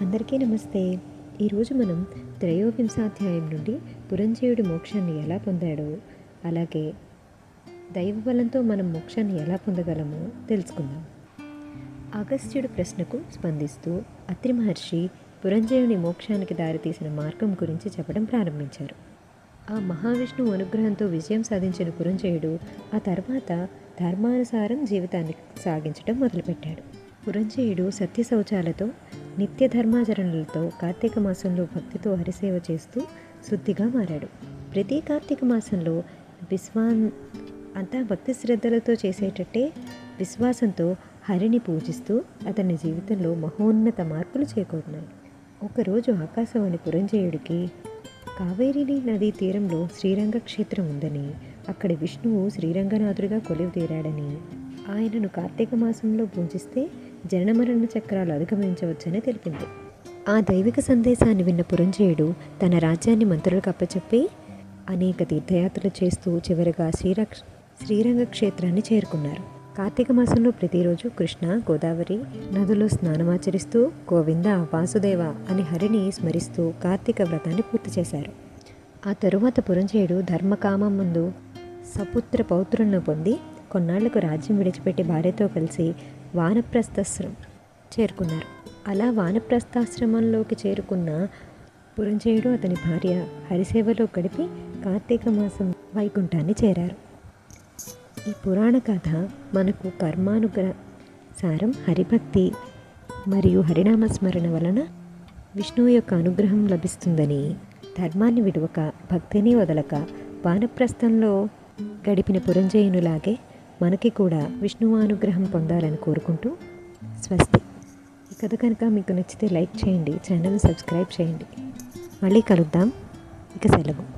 అందరికీ నమస్తే. ఈరోజు మనం త్రయోవింశాధ్యాయం నుండి పురంజయుడి మోక్షాన్ని ఎలా పొందాడో అలాగే దైవ బలంతో మనం మోక్షాన్ని ఎలా పొందగలమో తెలుసుకుందాం. అగస్త్యుడి ప్రశ్నకు స్పందిస్తూ అత్రి మహర్షి పురంజయుని మోక్షానికి దారితీసిన మార్గం గురించి చెప్పడం ప్రారంభించారు. ఆ మహావిష్ణువు అనుగ్రహంతో విజయం సాధించిన పురంజయుడు ఆ తర్వాత ధర్మానుసారం జీవితాన్ని సాగించడం మొదలుపెట్టాడు. పురంజయుడు సత్య శౌచాలతో నిత్య ధర్మాచరణలతో కార్తీక మాసంలో భక్తితో హరిసేవ చేస్తూ శుద్ధిగా మారాడు. ప్రతి కార్తీక మాసంలో విశ్వాన్ అంతా భక్తి శ్రద్ధలతో చేసేటట్టే విశ్వాసంతో హరిని పూజిస్తూ అతని జీవితంలో మహోన్నత మార్పులు చేకూరినాయి. ఒకరోజు ఆకాశవాణి పురంజయుడికి కావేరీ నదీ తీరంలో శ్రీరంగ క్షేత్రం ఉందని అక్కడ విష్ణువు శ్రీరంగనాథుడిగా కొలువు తీరాడని ఆయనను కార్తీక మాసంలో పూజిస్తే జనమరణ చక్రాలు అధిగమించవచ్చని తెలిపింది. ఆ దైవిక సందేశాన్ని విన్న పురంజయుడు తన రాజ్యాన్ని మంత్రులకు అప్పచెప్పి అనేక తీర్థయాత్రలు చేస్తూ చివరిగా శ్రీరక్ష శ్రీరంగ క్షేత్రాన్ని చేరుకున్నారు. కార్తీక మాసంలో ప్రతిరోజు కృష్ణ గోదావరి నదులో స్నానమాచరిస్తూ గోవింద వాసుదేవ అని హరిని స్మరిస్తూ కార్తీక వ్రతాన్ని పూర్తి చేశారు. ఆ తరువాత పురంజయుడు ధర్మకామం ముందు సపుత్ర పౌత్రులను పొంది కొన్నాళ్ళకు రాజ్యం విడిచిపెట్టి భార్యతో కలిసి వానప్రస్థాశ్రమం చేరుకున్నారు. అలా వానప్రస్థాశ్రమంలోకి చేరుకున్న పురంజయుడు అతని భార్య హరిసేవలో గడిపి కార్తీక మాసం వైకుంఠాన్ని చేరారు. ఈ పురాణ కథ మనకు కర్మానుగ్రహ సారం హరిభక్తి మరియు హరినామ స్మరణ వలన విష్ణువు యొక్క అనుగ్రహం లభిస్తుందని ధర్మాన్ని విడవక భక్తిని వదలక వానప్రస్థంలో గడిపిన పురంజయునులాగే మనకి కూడా విష్ణువు అనుగ్రహం పొందాలని కోరుకుంటూ స్వస్తి. ఈ కథ కనుక మీకు నచ్చితే లైక్ చేయండి ఛానల్ సబ్స్క్రైబ్ చేయండి. మళ్ళీ కలుద్దాం. ఇక సెలవు.